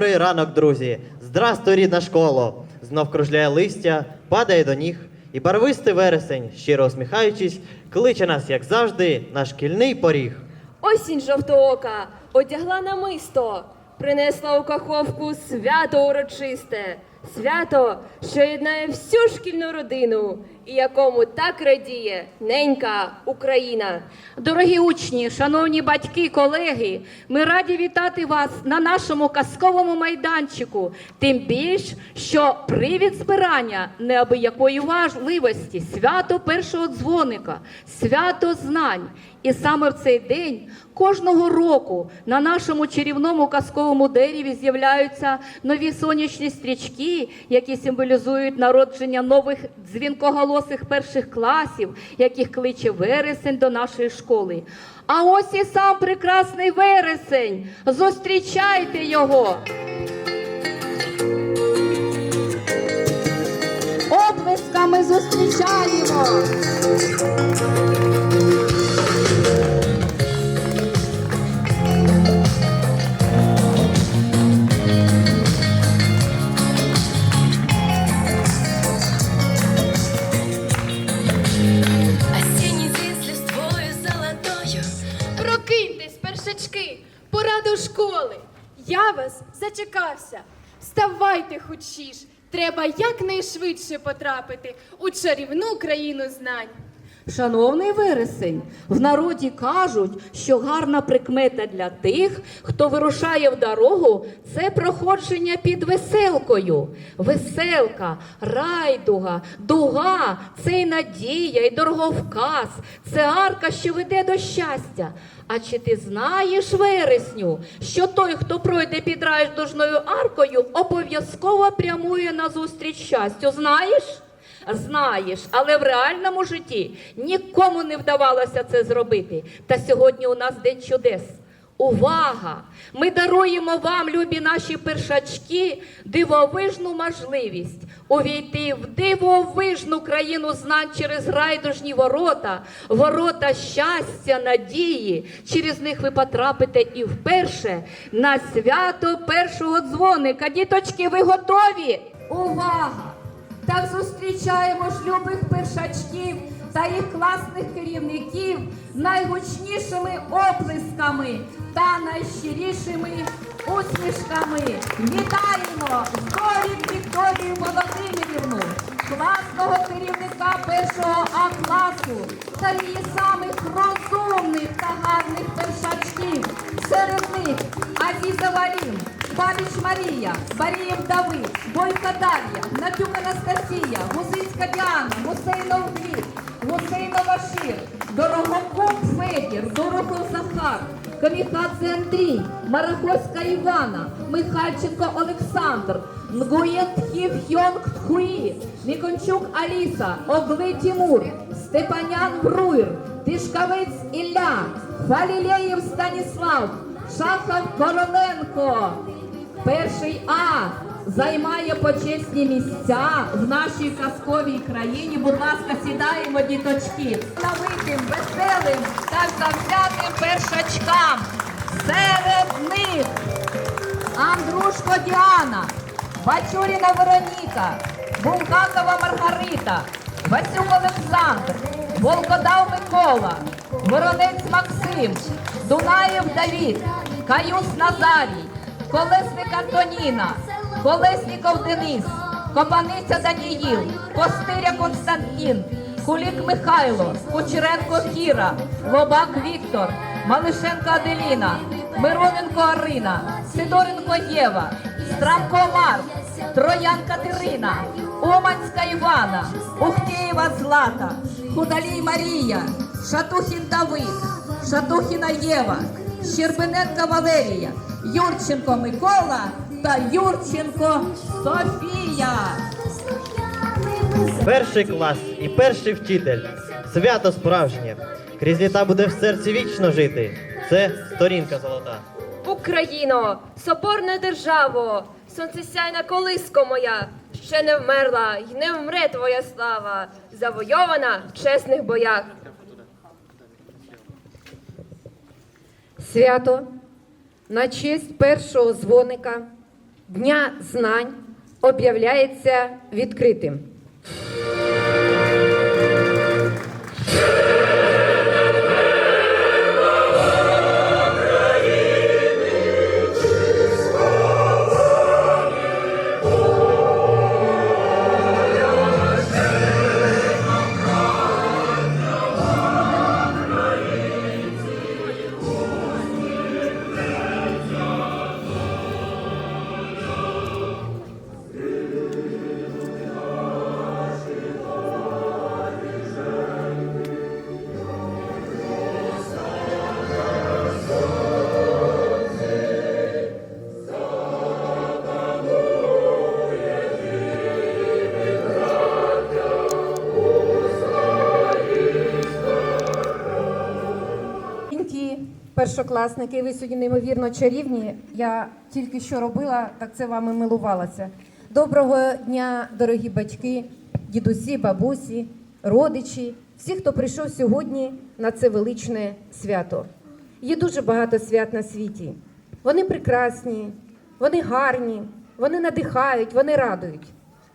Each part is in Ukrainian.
Добрий ранок, друзі! Здрастуй, рідна школа! Знов кружляє листя, падає до ніг, і барвистий вересень, щиро усміхаючись, кличе нас, як завжди, на шкільний поріг. Осінь жовтоока одягла намисто, принесла у каховку свято урочисте, свято, що єднає всю шкільну родину, і якому так радіє ненька Україна. Дорогі учні, шановні батьки, колеги, ми раді вітати вас на нашому казковому майданчику. Тим більш, що привід збирання неабиякої важливості, свято першого дзвоника, свято знань. І саме в цей день кожного року на нашому чарівному казковому дереві з'являються нові сонячні стрічки, які символізують народження нових дзвінкоголосих перших класів, яких кличе вересень до нашої школи. А ось і сам прекрасний вересень. Зустрічайте його. Оплесками зустрічаємо. Прокиньтесь, пора до школи. Я вас зачекався. Вставайте хочіш. Треба якнайшвидше потрапити у чарівну країну знань. Шановний вересень, в народі кажуть, що гарна прикмета для тих, хто вирушає в дорогу, це проходження під веселкою. Веселка, райдуга, дуга це й надія, і дороговказ, це арка, що веде до щастя. А чи ти знаєш, вересню, що той, хто пройде під райдужною аркою, обов'язково прямує на зустріч щастю? Знаєш? Знаєш, але в реальному житті нікому не вдавалося це зробити. Та сьогодні у нас день чудес. Увага! Ми даруємо вам, любі наші першачки, дивовижну можливість увійти в дивовижну країну знань через райдужні ворота, ворота щастя, надії. Через них ви потрапите і вперше на свято першого дзвоника. Діточки, ви готові? Увага! Так зустрічаємо любих першачків та їх класних керівників найгучнішими оплесками та найщирішими усмішками. Вітаємо Зорік Вікторію Володимирівну, класного керівника першого А класу та її самих розумних та гарних першачків. Серед них Азіза Варім, Бабіч Марія, Барієв Давид, Бойка Дар'я, Натюк Анастасія, Гузицька Діана, Гусейнов Гліб, Гусейнов Ашир, Дорогокоп Федір, Дорохов Захар, Камікадзе Андрій, Мараховська Івана, Михальченко Олександр, Нгуєтхів Хьонг Тхуї, Нікончук Аліса, Огли Тимур, Степанян Бруєр, Тишкавець Ілля, Фалілеєв Станіслав, Шахов Короленко. Перший А займає почесні місця в нашій казковій країні. Будь ласка, сідаємо, діточки. Талановитим, веселим та завзятим першачкам. Серед них Андрушко Діана, Бачуріна Вероніка, Булгакова Маргарита, Васюк Олександр, Волкодав Микола, Воронець Максим, Дунаєв Давід, Каюс Назарій, Колесник Антоніна, Колесніков Денис, Копаниця Даніїл, Костиря Константин, Кулік Михайло, Кучеренко Кіра, Лобак Віктор, Малишенко Аделіна, Мироненко Арина, Сидоренко Єва, Страмко Марк, Троян Катерина, Уманська Івана, Ухтєєва Злата, Худалій Марія, Шатухін Давид, Шатухіна Єва, Щербиненка Валерія, Юрченко Микола та Юрченко Софія. Перший клас і перший вчитель. Свято справжнє. Крізь літа буде в серці вічно жити. Це сторінка золота. Україно, соборна державо, сонцесяйна колиско моя, ще не вмерла й не вмре твоя слава, завойована в чесних боях. Свято на честь першого дзвоника Дня знань об'являється відкритим. Першокласники, ви сьогодні неймовірно чарівні. Я тільки що робила, так це вами милувалася. Доброго дня, дорогі батьки, дідусі, бабусі, родичі, всі, хто прийшов сьогодні на це величне свято. Є дуже багато свят на світі. Вони прекрасні, вони гарні, вони надихають, вони радують.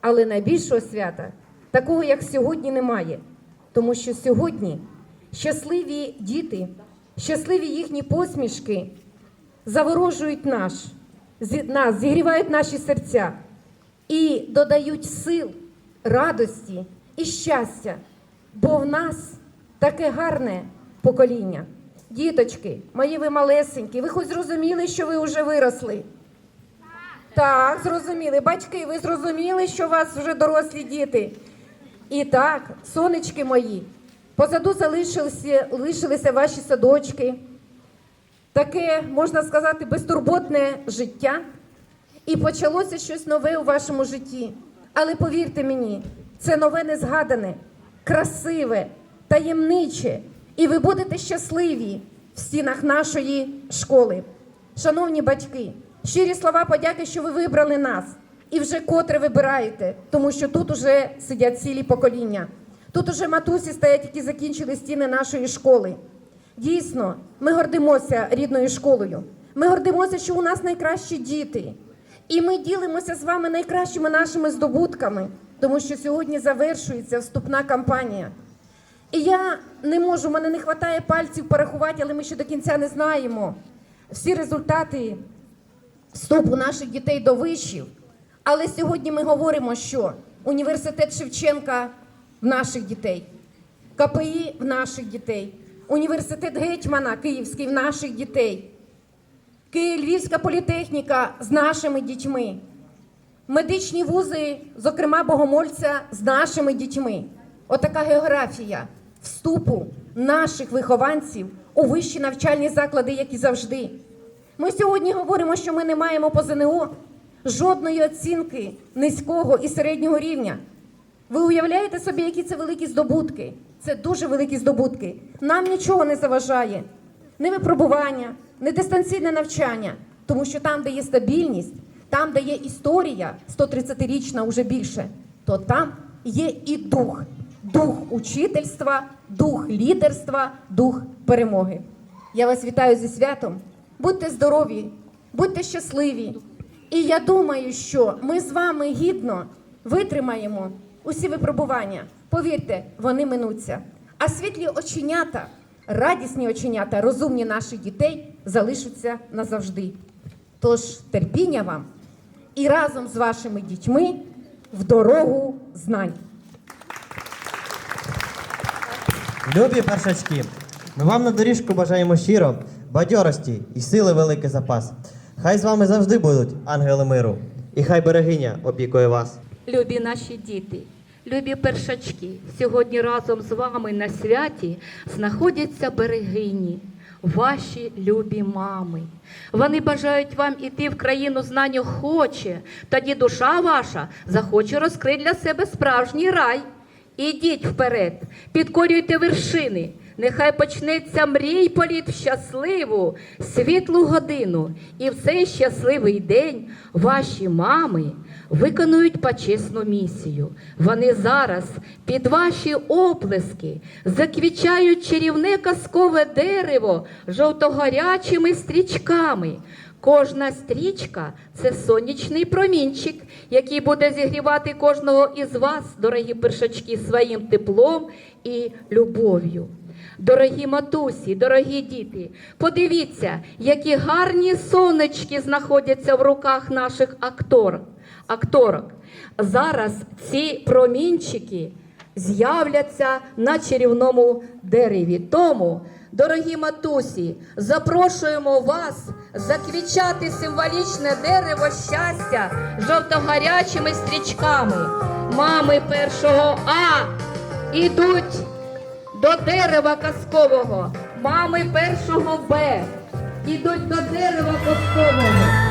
Але найбільшого свята, такого як сьогодні, немає. Тому що сьогодні щасливі діти, щасливі їхні посмішки заворожують наш, нас, зігрівають наші серця і додають сил, радості і щастя. Бо в нас таке гарне покоління. Діточки, мої ви малесенькі, ви хоч зрозуміли, що ви вже виросли? Так, зрозуміли. Батьки, ви зрозуміли, що у вас вже дорослі діти. І так, сонечки мої, позаду залишилися, лишилися ваші садочки, таке, можна сказати, безтурботне життя. І почалося щось нове у вашому житті. Але повірте мені, це нове незгадане, красиве, таємниче. І ви будете щасливі в стінах нашої школи. Шановні батьки, щирі слова подяки, що ви вибрали нас. І вже котре вибираєте, тому що тут уже сидять цілі покоління. Тут уже матусі стоять, які закінчили стіни нашої школи. Дійсно, ми гордимося рідною школою. Ми гордимося, що у нас найкращі діти. І ми ділимося з вами найкращими нашими здобутками, тому що сьогодні завершується вступна кампанія. І я не можу, мене не вистачає пальців порахувати, але ми ще до кінця не знаємо всі результати вступу наших дітей до вишів. Але сьогодні ми говоримо, що університет Шевченка в наших дітей, КПІ в наших дітей, університет Гетьмана Київський в наших дітей, Київ Львівська політехніка з нашими дітьми, медичні вузи, зокрема Богомольця, з нашими дітьми. Отака географія вступу наших вихованців у вищі навчальні заклади, як і завжди. Ми сьогодні говоримо, що ми не маємо по ЗНО жодної оцінки низького і середнього рівня. Ви уявляєте собі, які це великі здобутки? Це дуже великі здобутки. Нам нічого не заважає. Не випробування, не дистанційне навчання. Тому що там, де є стабільність, там, де є історія 130-річна уже більше, то там є і дух. Дух учительства, дух лідерства, дух перемоги. Я вас вітаю зі святом. Будьте здорові, будьте щасливі. І я думаю, що ми з вами гідно витримаємо усі випробування. Повірте, вони минуться. А світлі оченята, радісні оченята, розумні наших дітей залишаться назавжди. Тож терпіння вам і разом з вашими дітьми в дорогу знань. Любі першачки, ми вам на доріжку бажаємо щиро, бадьорості і сили великий запас. Хай з вами завжди будуть ангели миру, і хай берегиня опікує вас. Любі наші діти, любі першачки, сьогодні разом з вами на святі знаходяться берегині, ваші любі мами. Вони бажають вам іти в країну знань охоче, тоді душа ваша захоче розкрити для себе справжній рай. Ідіть вперед, підкорюйте вершини. Нехай почнеться мрій політ в щасливу, світлу годину. І в цей щасливий день ваші мами виконують почесну місію. Вони зараз під ваші оплески заквічають чарівне казкове дерево жовтогорячими стрічками. Кожна стрічка це сонячний промінчик, який буде зігрівати кожного із вас, дорогі першачки, своїм теплом і любов'ю. Дорогі матусі, дорогі діти, подивіться, які гарні сонечки знаходяться в руках наших актор, акторок. Зараз ці промінчики з'являться на чарівному дереві. Тому, дорогі матусі, запрошуємо вас заквічати символічне дерево щастя жовтогарячими стрічками. Мами першого А ідуть до дерева казкового. Мами першого Б ідуть до дерева казкового.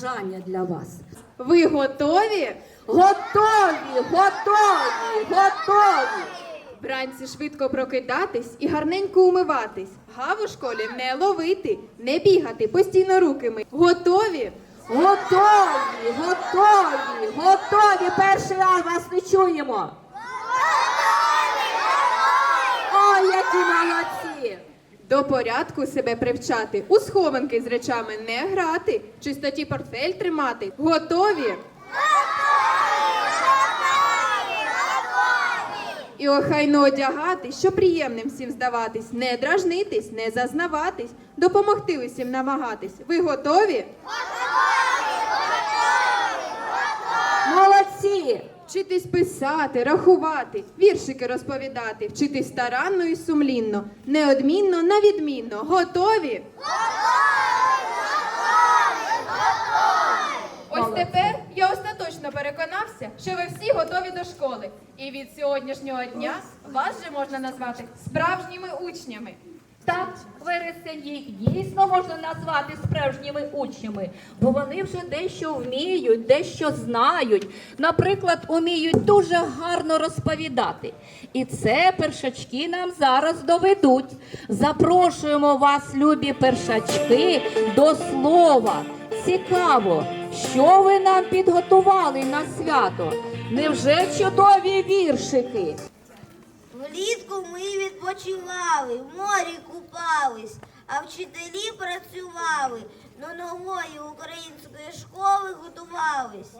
Побажання для вас. Ви готові? Готові, готові, готові. Вранці швидко прокидатись і гарненько умиватись. Гав у школі не ловити, не бігати, постійно руки мити. Готові? Готові, готові, готові. Перший раз вас не чуємо. Ой, які молодці! До порядку себе привчати, у схованки з речами не грати, чистоті портфель тримати. Готові? І охайно одягати, що приємним всім здаватись, не дражнитись, не зазнаватись, допомогти усім намагатись. Ви готові? Молодці! Вчитись писати, рахувати, віршики розповідати, вчитись старанно і сумлінно, неодмінно на відмінно. Готові? Ось тепер я остаточно переконався, що ви всі готові до школи. І від сьогоднішнього дня вас вже можна назвати справжніми учнями. Так, вересень їх дійсно можна назвати справжніми учнями, бо вони вже дещо вміють, дещо знають. Наприклад, уміють дуже гарно розповідати. І це першачки нам зараз доведуть. Запрошуємо вас, любі першачки, до слова. Цікаво, що ви нам підготували на свято? Невже чудові віршики? Влітку ми відпочивали, в морі купались, а вчителі працювали, до нової української школи готувались.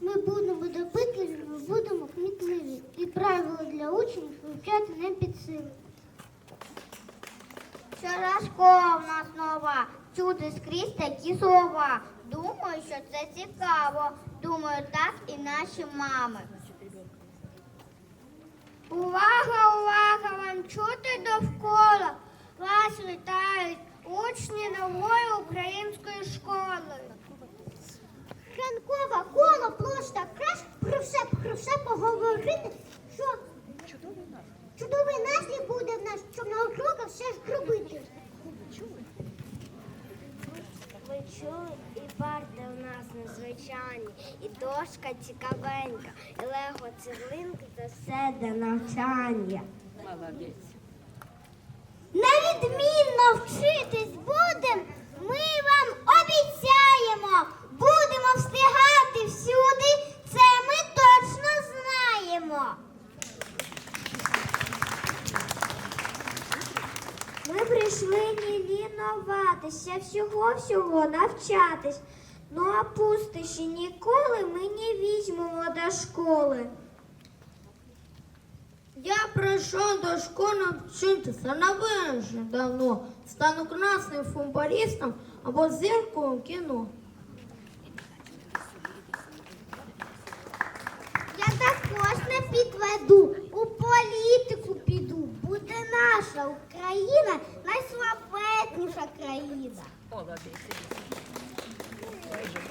Ми будемо допитливі, ми будемо кмітливі. І правила для учнів вивчати не під силу. Вчора школа в нас нова, чути скрізь такі слова. Думаю, що це цікаво. Думаю, так і наші мами. Увага, увага, вам чути довкола. Вас вітають учні нової української школи. Ранкова коло, площа, краш, про все, про все поговорити, що чудовий настрій буде в нас, щоб на уроках все ж робити. Ви чули, і парти у нас незвичайні, і дошка цікавенька, і лего цеглинки це все для навчання. Молодець. Невідмінно вчитись будем, ми вам обіцяємо. Будемо встигати всюди, це ми точно знаємо. Ми прийшли не лінуватися, всього-всього навчатись. Ну а пустощі ніколи ми не візьмемо до школи. Я прийшов до школи вчитися на вже давно. Стану красним футболістом або зіркою кіно. Я також не підведу, у політику піду. Буде наша Україна найславетніша країна.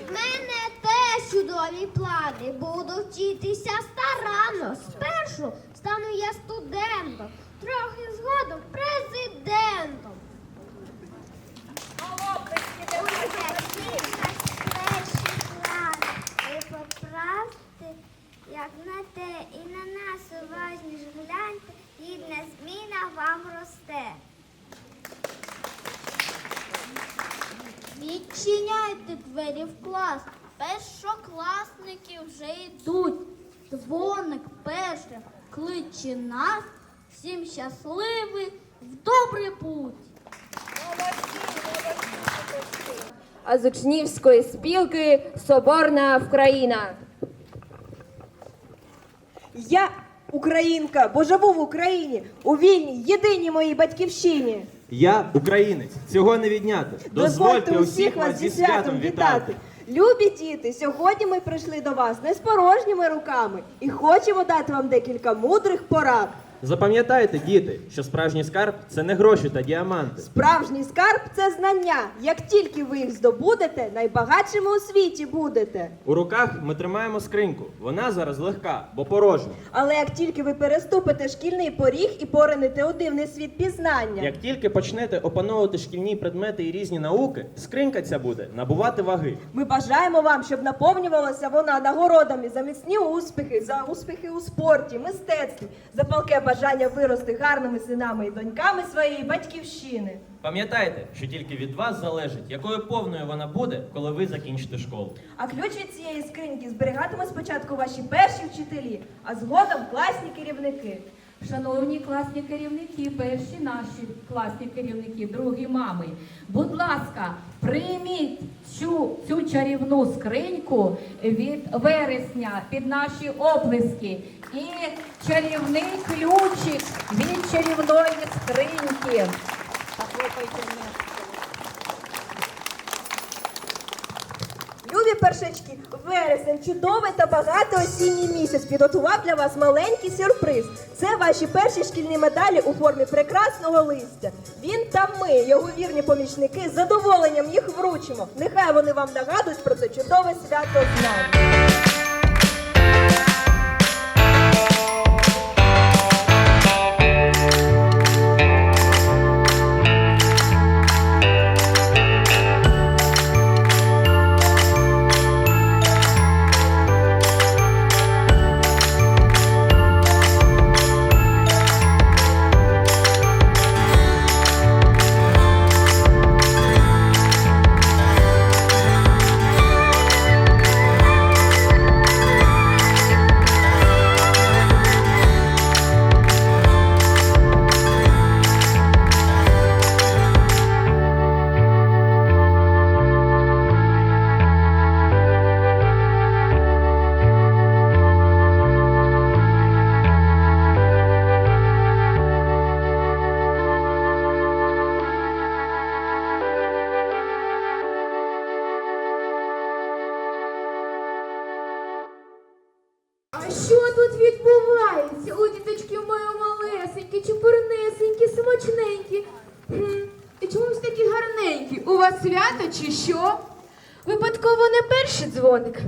В мене теж чудові плани. Буду вчитися старанно. Спершу стану я студентом, трохи згодом президентом. Поправте, як на те, і на нас уважніше гляньте, гідна зміна вам росте. Відчиняйте двері в клас. Першокласники вже йдуть. Дзвоник перший кличе нас. Всім щасливий в добрий путь. А з учнівської спілки Соборна Вкраїна. Я українка, бо живу в Україні, у вільній, єдиній моїй батьківщині. Я українець, цього не відняти. Дозвольте усіх вас зі святом вітати. Любі діти, сьогодні ми прийшли до вас не з порожніми руками і хочемо дати вам декілька мудрих порад. Запам'ятайте, діти, що справжній скарб це не гроші та діаманти. Справжній скарб це знання. Як тільки ви їх здобудете, найбагатшими у світі будете. У руках ми тримаємо скриньку. Вона зараз легка, бо порожня. Але як тільки ви переступите шкільний поріг і поринете у дивний світ пізнання, Як тільки почнете опановувати шкільні предмети і різні науки, скринька ця буде набувати ваги. Ми бажаємо вам, щоб наповнювалася вона нагородами за міцні успіхи, за успіхи у спорті, мистецтві, за палке бажання вирости гарними синами і доньками своєї батьківщини. Пам'ятайте, що тільки від вас залежить, якою повною вона буде, коли ви закінчите школу. А ключ від цієї скриньки зберігатимуть спочатку ваші перші вчителі, а згодом класні керівники. Шановні класні керівники, перші наші класні керівники, другі мами, будь ласка, прийміть цю, цю чарівну скриньку від вересня під наші оплески. І чарівний ключик від чарівної скриньки. Любі першачки, вересень, чудовий та багатий осінній місяць підготував для вас маленький сюрприз. Це ваші перші шкільні медалі у формі прекрасного листя. Він та ми, його вірні помічники, з задоволенням їх вручимо. Нехай вони вам нагадують про це чудове свято знань. Дзвоник.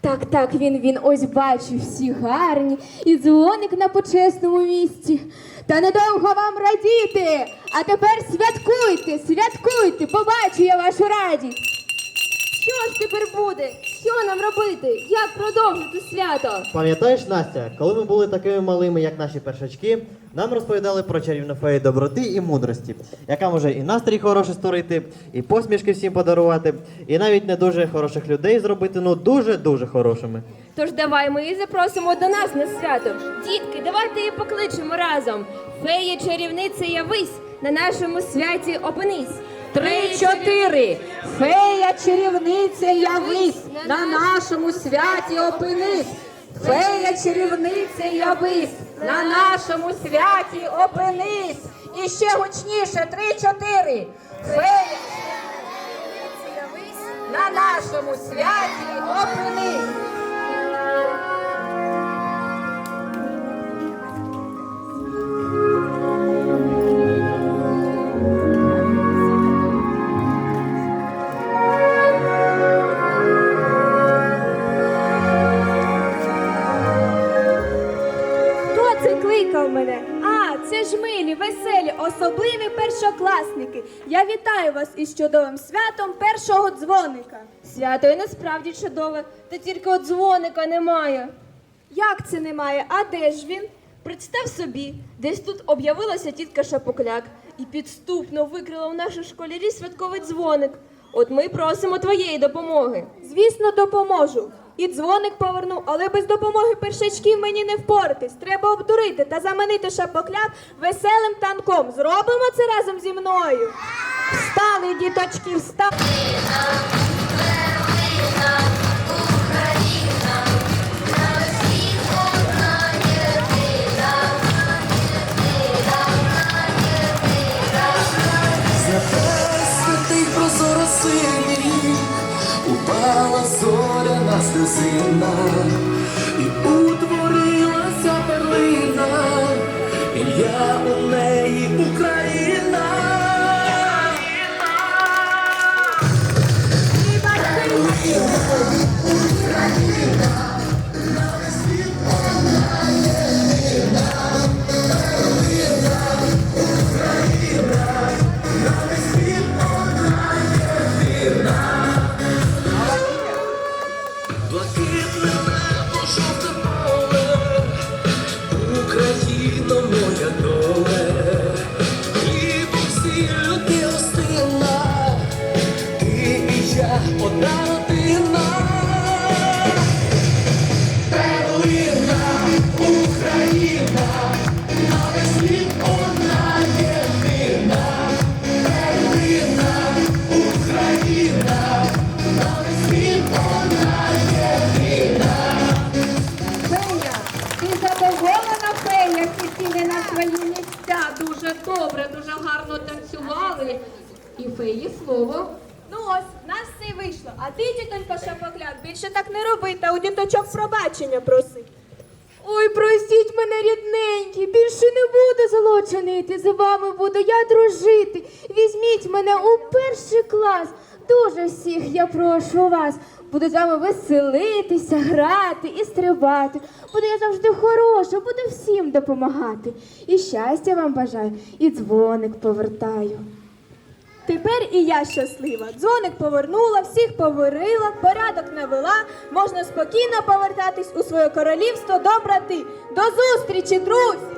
Так, так, він він ось бачив всі гарні, і дзвоник на почесному місці. Та недовго вам радіти. А тепер святкуйте, святкуйте, побачу я вашу радість. Що ж тепер буде? Що нам робити? Як продовжити свято? Пам'ятаєш, Настя, коли ми були такими малими, як наші першачки, нам розповідали про чарівну фею доброти і мудрості, яка може і настрій хороший створити, і посмішки всім подарувати, і навіть не дуже хороших людей зробити, ну дуже-дуже хорошими. Тож давай ми її запросимо до нас на свято. Дітки, давайте її покличемо разом. Фея чарівниця явись, на нашому святі опинись. Три, чотири. Фея чарівниця явись, на нашому святі опинись. Фея чарівниця явись, на нашому святі опинись. І ще гучніше, три, чотири. Фея на нашому святі опинись. Першокласники. Я вітаю вас із чудовим святом першого дзвоника. Свято і насправді чудове, та тільки от дзвоника немає. Як це немає? А де ж він? Представ собі, десь тут об'явилася тітка Шапокляк і підступно викрила в нашій школярі святковий дзвоник. От ми просимо твоєї допомоги. Звісно, допоможу. І дзвоник поверну, але без допомоги першачків мені не впоратись. Треба обдурити та заманити шапокляп веселим танком. Зробимо це разом зі мною. Встали, діточки, встали. Клас. Дуже всіх я прошу вас. Буду з вами веселитися, грати і стрибати. Буду я завжди хороша, буду всім допомагати. І щастя вам бажаю, і дзвоник повертаю. Тепер і я щаслива. Дзвоник повернула, всіх поверила, порядок навела. Можна спокійно повертатись у своє королівство до брати. До зустрічі, друзі!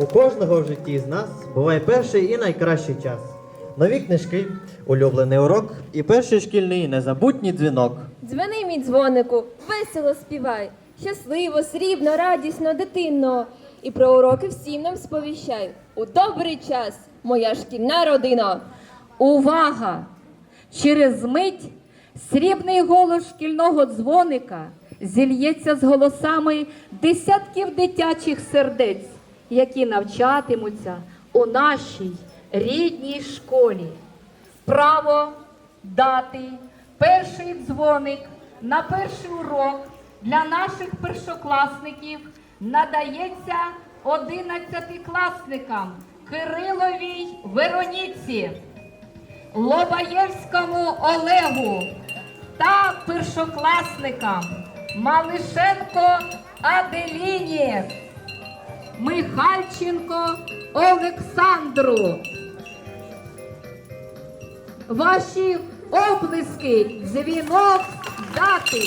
У кожного в житті з нас буває перший і найкращий час. Нові книжки, улюблений урок і перший шкільний незабутній дзвінок. Дзвони, мій дзвонику, весело співай, щасливо, срібно, радісно, дитинно. І про уроки всім нам сповіщай. У добрий час, моя шкільна родина. Увага! Через мить срібний голос шкільного дзвоника зільється з голосами десятків дитячих сердець, які навчатимуться у нашій рідній школі. Право дати перший дзвоник на перший урок для наших першокласників надається одинадцятикласникам Кириловій Вероніці. Лобаєвському Олегу та першокласникам Малишенко Аделіні, Михальченко Олександру. Ваші облиски дзвінок дати.